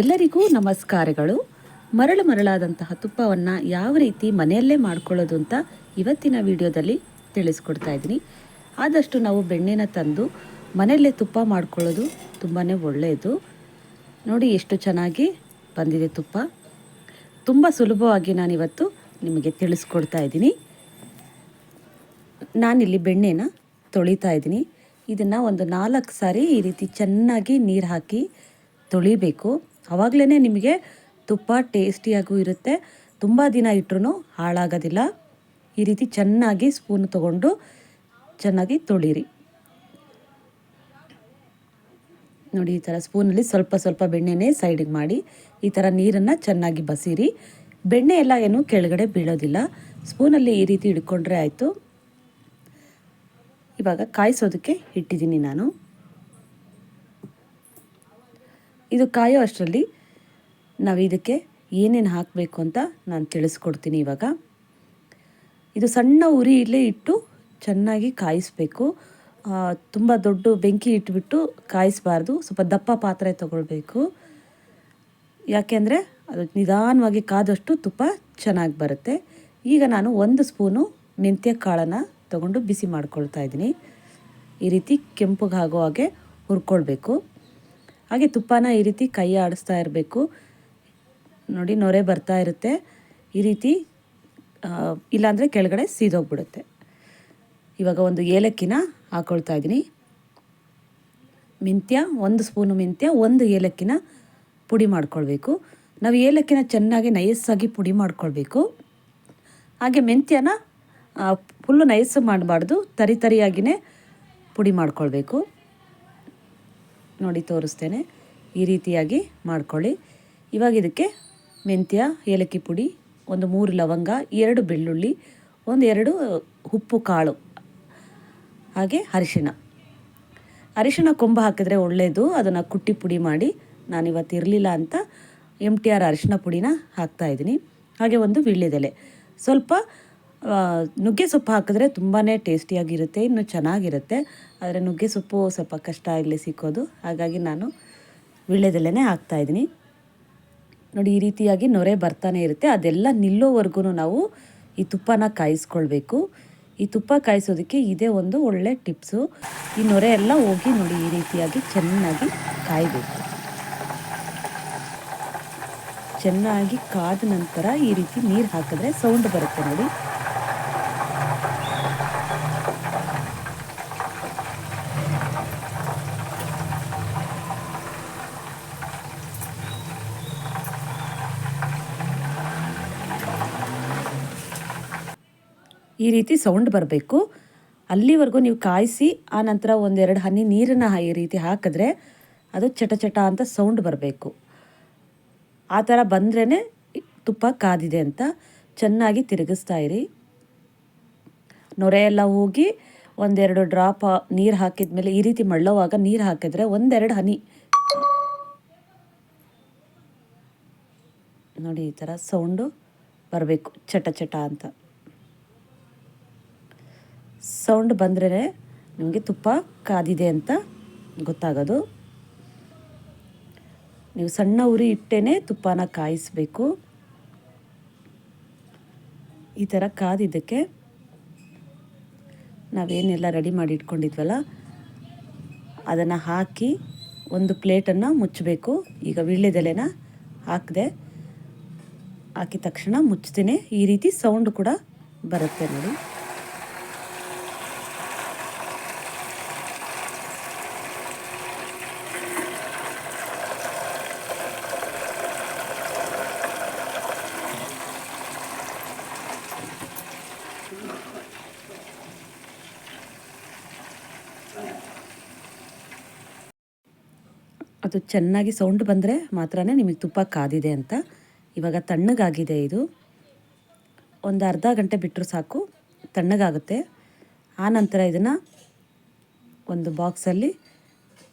ಎಲ್ಲರಿಗೂ ನಮಸ್ಕಾರಗಳು. ಮರಳು ಮರಳಾದಂತಹ ತುಪ್ಪವನ್ನು ಯಾವ ರೀತಿ ಮನೆಯಲ್ಲೇ ಮಾಡ್ಕೊಳ್ಳೋದು ಅಂತ ಇವತ್ತಿನ ವಿಡಿಯೋದಲ್ಲಿ ತಿಳಿಸ್ಕೊಡ್ತಾ ಇದ್ದೀನಿ. ಆದಷ್ಟು ನಾವು ಬೆಣ್ಣೆನ ತಂದು ಮನೆಯಲ್ಲೇ ತುಪ್ಪ ಮಾಡ್ಕೊಳ್ಳೋದು ತುಂಬಾ ಒಳ್ಳೆಯದು. ನೋಡಿ ಎಷ್ಟು ಚೆನ್ನಾಗಿ ಬಂದಿದೆ ತುಪ್ಪ. ತುಂಬ ಸುಲಭವಾಗಿ ನಾನಿವತ್ತು ನಿಮಗೆ ತಿಳಿಸ್ಕೊಡ್ತಾ ಇದ್ದೀನಿ. ನಾನಿಲ್ಲಿ ಬೆಣ್ಣೆನ ತೊಳಿತಾ ಇದ್ದೀನಿ. ಇದನ್ನು ಒಂದು ನಾಲ್ಕು ಸಾರಿ ಈ ರೀತಿ ಚೆನ್ನಾಗಿ ನೀರು ಹಾಕಿ ತೊಳಿಬೇಕು. ಆವಾಗಲೇ ನಿಮಗೆ ತುಪ್ಪ ಟೇಸ್ಟಿಯಾಗೂ ಇರುತ್ತೆ. ತುಂಬ ದಿನ ಇಟ್ಟರು ಹಾಳಾಗೋದಿಲ್ಲ. ಈ ರೀತಿ ಚೆನ್ನಾಗಿ ಸ್ಪೂನ್ ತಗೊಂಡು ಚೆನ್ನಾಗಿ ತೊಳಿರಿ. ನೋಡಿ, ಈ ಥರ ಸ್ಪೂನಲ್ಲಿ ಸ್ವಲ್ಪ ಸ್ವಲ್ಪ ಬೆಣ್ಣೆನೇ ಸೈಡಿಗೆ ಮಾಡಿ, ಈ ಥರ ನೀರನ್ನು ಚೆನ್ನಾಗಿ ಬಸಿರಿ. ಬೆಣ್ಣೆ ಎಲ್ಲ ಏನು ಕೆಳಗಡೆ ಬೀಳೋದಿಲ್ಲ. ಸ್ಪೂನಲ್ಲಿ ಈ ರೀತಿ ಹಿಡ್ಕೊಂಡ್ರೆ ಆಯಿತು. ಇವಾಗ ಕಾಯಿಸೋದಕ್ಕೆ ಇಟ್ಟಿದ್ದೀನಿ ನಾನು. ಇದು ಕಾಯೋ ಅಷ್ಟರಲ್ಲಿ ನಾವು ಇದಕ್ಕೆ ಏನೇನು ಹಾಕಬೇಕು ಅಂತ ನಾನು ತಿಳಿಸ್ಕೊಡ್ತೀನಿ ಇವಾಗ. ಇದು ಸಣ್ಣ ಉರಿ ಇಲ್ಲೇ ಇಟ್ಟು ಚೆನ್ನಾಗಿ ಕಾಯಿಸ್ಬೇಕು. ತುಂಬ ದೊಡ್ಡ ಬೆಂಕಿ ಇಟ್ಬಿಟ್ಟು ಕಾಯಿಸಬಾರ್ದು. ಸ್ವಲ್ಪ ದಪ್ಪ ಪಾತ್ರೆ ತೊಗೊಳ್ಬೇಕು. ಯಾಕೆಂದರೆ ಅದು ನಿಧಾನವಾಗಿ ಕಾದಷ್ಟು ತುಪ್ಪ ಚೆನ್ನಾಗಿ ಬರುತ್ತೆ. ಈಗ ನಾನು ಒಂದು ಸ್ಪೂನು ಮೆಂತ್ಯ ಕಾಳನ್ನು ತಗೊಂಡು ಬಿಸಿ ಮಾಡ್ಕೊಳ್ತಾ ಇದ್ದೀನಿ. ಈ ರೀತಿ ಕೆಂಪುಗಾಗೋ ಹಾಗೆ ಹುರ್ಕೊಳ್ಬೇಕು. ಹಾಗೆ ತುಪ್ಪನ ಈ ರೀತಿ ಕೈ ಆಡಿಸ್ತಾ ಇರಬೇಕು. ನೋಡಿ, ನೊರೆ ಬರ್ತಾ ಇರುತ್ತೆ. ಈ ರೀತಿ ಇಲ್ಲಾಂದರೆ ಕೆಳಗಡೆ ಸೀದೋಗ್ಬಿಡುತ್ತೆ. ಇವಾಗ ಒಂದು ಏಲಕ್ಕಿನ ಹಾಕ್ಕೊಳ್ತಾ ಇದ್ದೀನಿ. ಮೆಂತ್ಯ, ಒಂದು ಸ್ಪೂನು ಮೆಂತ್ಯ, ಒಂದು ಏಲಕ್ಕಿನ ಪುಡಿ ಮಾಡ್ಕೊಳ್ಬೇಕು. ನಾವು ಏಲಕ್ಕಿನ ಚೆನ್ನಾಗಿ ನಯಸ್ಸಾಗಿ ಪುಡಿ ಮಾಡ್ಕೊಳ್ಬೇಕು. ಹಾಗೆ ಮೆಂತ್ಯನ ಫುಲ್ಲು ನೈಸ್ ಮಾಡಬಾರ್ದು, ತರಿ ತರಿಯಾಗಿಯೇ ಪುಡಿ ಮಾಡ್ಕೊಳ್ಬೇಕು. ನೋಡಿ ತೋರಿಸ್ತೇನೆ. ಈ ರೀತಿಯಾಗಿ ಮಾಡ್ಕೊಳ್ಳಿ. ಇವಾಗ ಇದಕ್ಕೆ ಮೆಂತ್ಯ, ಏಲಕ್ಕಿ ಪುಡಿ, ಒಂದು ಮೂರು ಲವಂಗ, ಎರಡು ಬೆಳ್ಳುಳ್ಳಿ, ಒಂದು ಎರಡು ಉಪ್ಪು ಕಾಳು, ಹಾಗೆ ಅರಿಶಿಣ. ಅರಿಶಿಣ ಕೊಂಬ ಹಾಕಿದ್ರೆ ಒಳ್ಳೆಯದು ಅದನ್ನು ಕುಟ್ಟಿ ಪುಡಿ ಮಾಡಿ ನಾನಿವತ್ತು ಇರಲಿಲ್ಲ ಅಂತ ಎಂ ಟಿ ಆರ್ ಅರಿಶಿಣ ಪುಡಿನ ಹಾಕ್ತಾಯಿದ್ದೀನಿ ಹಾಗೆ ಒಂದು ವೀಳ್ಯದೆಲೆ ಸ್ವಲ್ಪ ನುಗ್ಗೆ ಸೊಪ್ಪು ಹಾಕಿದ್ರೆ ತುಂಬಾ ಟೇಸ್ಟಿಯಾಗಿರುತ್ತೆ, ಇನ್ನು ಚೆನ್ನಾಗಿರುತ್ತೆ. ಆದರೆ ನುಗ್ಗೆ ಸೊಪ್ಪು ಸ್ವಲ್ಪ ಕಷ್ಟ ಇಲ್ಲಿ ಸಿಕ್ಕೋದು. ಹಾಗಾಗಿ ನಾನು ವೀಳ್ಯದೆಲೆನೇ ಹಾಕ್ತಾಯಿದ್ದೀನಿ ನೋಡಿ, ಈ ರೀತಿಯಾಗಿ ನೊರೆ ಬರ್ತಾನೆ ಇರುತ್ತೆ. ಅದೆಲ್ಲ ನಿಲ್ಲೋವರೆಗೂ ನಾವು ಈ ತುಪ್ಪನ ಕಾಯಿಸ್ಕೊಳ್ಬೇಕು. ಈ ತುಪ್ಪ ಕಾಯಿಸೋದಕ್ಕೆ ಇದೇ ಒಂದು ಒಳ್ಳೆ ಟಿಪ್ಸು. ಈ ನೊರೆ ಎಲ್ಲ ಹೋಗಿ ನೋಡಿ, ಈ ರೀತಿಯಾಗಿ ಚೆನ್ನಾಗಿ ಕಾಯಬೇಕು. ಚೆನ್ನಾಗಿ ಕಾದ ನಂತರ ಈ ರೀತಿ ನೀರು ಹಾಕಿದ್ರೆ ಸೌಂಡ್ ಬರುತ್ತೆ ನೋಡಿ. ಈ ರೀತಿ ಸೌಂಡ್ ಬರಬೇಕು. ಅಲ್ಲಿವರೆಗೂ ನೀವು ಕಾಯಿಸಿ, ಆ ನಂತರ ಒಂದೆರಡು ಹನಿ ನೀರನ್ನು ಈ ರೀತಿ ಹಾಕಿದ್ರೆ ಅದು ಚಟ ಚಟ ಅಂತ ಸೌಂಡ್ ಬರಬೇಕು. ಆ ಥರ ಬಂದ್ರೇ ತುಪ್ಪ ಕಾದಿದೆ ಅಂತ ಚೆನ್ನಾಗಿ ತಿರುಗಿಸ್ತಾ ಇರಿ. ನೊರೆ ಎಲ್ಲ ಹೋಗಿ ಒಂದೆರಡು ಡ್ರಾಪ್ ನೀರು ಹಾಕಿದ ಮೇಲೆ ಈ ರೀತಿ ಮಳ್ಳೋವಾಗ ನೀರು ಹಾಕಿದ್ರೆ ಒಂದೆರಡು ಹನಿ ನೋಡಿ ಈ ಥರ ಸೌಂಡು ಬರಬೇಕು, ಚಟ ಚಟ ಅಂತ. ಸೌಂಡ್ ಬಂದರೆ ನಿಮಗೆ ತುಪ್ಪ ಕಾದಿದೆ ಅಂತ ಗೊತ್ತಾಗೋದು. ನೀವು ಸಣ್ಣ ಉರಿ ಇಟ್ಟೇ ತುಪ್ಪನ ಕಾಯಿಸಬೇಕು. ಈ ಥರ ಕಾದಿದ್ದಕ್ಕೆ ನಾವೇನೆಲ್ಲ ರೆಡಿ ಮಾಡಿ ಇಟ್ಕೊಂಡಿದ್ವಲ್ಲ, ಅದನ್ನು ಹಾಕಿ ಒಂದು ಪ್ಲೇಟನ್ನು ಮುಚ್ಚಬೇಕು. ಈಗ ವೀಳ್ಯದೆಲೆನ ಹಾಕಿದೆ, ಹಾಕಿದ ತಕ್ಷಣ ಮುಚ್ತೀನಿ ಈ ರೀತಿ ಸೌಂಡ್ ಕೂಡ ಬರುತ್ತೆ ನೋಡಿ. ಅದು ಚೆನ್ನಾಗಿ ಸೌಂಡ್ ಬಂದರೆ ಮಾತ್ರ ನಿಮಗೆ ತುಪ್ಪ ಕಾದಿದೆ ಅಂತ. ಇವಾಗ ತಣ್ಣಗಾಗಿದೆ ಇದು. ಒಂದು ಅರ್ಧ ಗಂಟೆ ಬಿಟ್ಟರು ಸಾಕು, ತಣ್ಣಗಾಗುತ್ತೆ. ಆ ನಂತರ ಇದನ್ನು ಒಂದು ಬಾಕ್ಸಲ್ಲಿ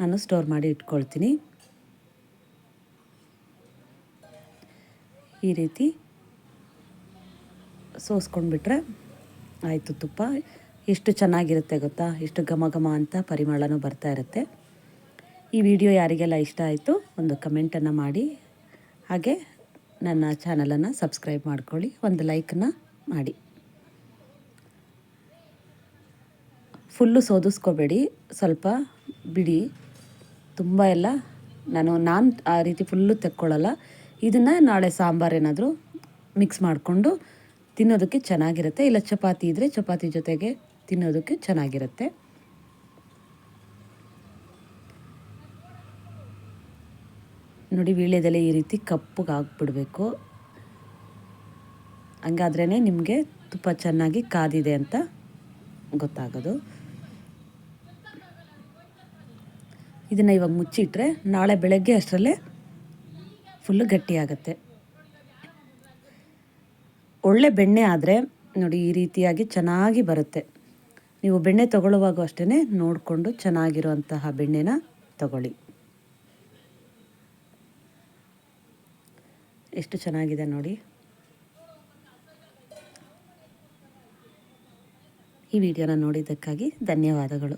ನಾನು ಸ್ಟೋರ್ ಮಾಡಿ ಇಟ್ಕೊಳ್ತೀನಿ. ಈ ರೀತಿ ಸೋಸ್ಕೊಂಡ್ಬಿಟ್ರೆ ಆಯಿತು ತುಪ್ಪ. ಎಷ್ಟು ಚೆನ್ನಾಗಿರುತ್ತೆ ಗೊತ್ತಾ? ಎಷ್ಟು ಘಮ ಘಮ ಅಂತ ಪರಿಮಳನೂ ಬರ್ತಾ ಇರುತ್ತೆ. ಈ ವಿಡಿಯೋ ಯಾರಿಗೆಲ್ಲ ಇಷ್ಟ ಆಯಿತು ಒಂದು ಕಮೆಂಟನ್ನು ಮಾಡಿ. ಹಾಗೆ ನನ್ನ ಚಾನಲನ್ನು ಸಬ್ಸ್ಕ್ರೈಬ್ ಮಾಡ್ಕೊಳ್ಳಿ, ಒಂದು ಲೈಕನ್ನು ಮಾಡಿ. ಫುಲ್ಲು ಸೋದಿಸ್ಕೋಬೇಡಿ, ಸ್ವಲ್ಪ ಬಿಡಿ. ತುಂಬ ಎಲ್ಲ ನಾನು ನಾನು ಆ ರೀತಿ ಫುಲ್ಲು ತೆಕ್ಕೊಳ್ಳಲ್ಲ. ಇದನ್ನು ನಾಳೆ ಸಾಂಬಾರು ಏನಾದರೂ ಮಿಕ್ಸ್ ಮಾಡಿಕೊಂಡು ತಿನ್ನೋದಕ್ಕೆ ಚೆನ್ನಾಗಿರುತ್ತೆ. ಇಲ್ಲ ಚಪಾತಿ ಇದ್ದರೆ ಚಪಾತಿ ಜೊತೆಗೆ ತಿನ್ನೋದಕ್ಕೆ ಚೆನ್ನಾಗಿರುತ್ತೆ. ನೋಡಿ ವೀಳ್ಯದೆಲೆ ಈ ರೀತಿ ಕಪ್ಪಗೆ ಹಾಕ್ಬಿಡ್ಬೇಕು. ಹಂಗಾದ್ರೇ ನಿಮಗೆ ತುಪ್ಪ ಚೆನ್ನಾಗಿ ಕಾದಿದೆ ಅಂತ ಗೊತ್ತಾಗೋದು. ಇದನ್ನು ಇವಾಗ ಮುಚ್ಚಿಟ್ರೆ ನಾಳೆ ಬೆಳಗ್ಗೆ ಅಷ್ಟರಲ್ಲೇ ಫುಲ್ಲು ಗಟ್ಟಿಯಾಗತ್ತೆ ಒಳ್ಳೆ ಬೆಣ್ಣೆ ಆದರೆ ನೋಡಿ ಈ ರೀತಿಯಾಗಿ ಚೆನ್ನಾಗಿ ಬರುತ್ತೆ. ನೀವು ಬೆಣ್ಣೆ ತಗೊಳ್ಳುವಾಗ ಅಷ್ಟೇ ನೋಡಿಕೊಂಡು ಚೆನ್ನಾಗಿರುವಂತಹ ಬೆಣ್ಣೆನ ತಗೊಳ್ಳಿ. ಎಷ್ಟು ಚೆನ್ನಾಗಿದೆ ನೋಡಿ. ಈ ವಿಡಿಯೋನ ನೋಡಿದ್ದಕ್ಕಾಗಿ ಧನ್ಯವಾದಗಳು.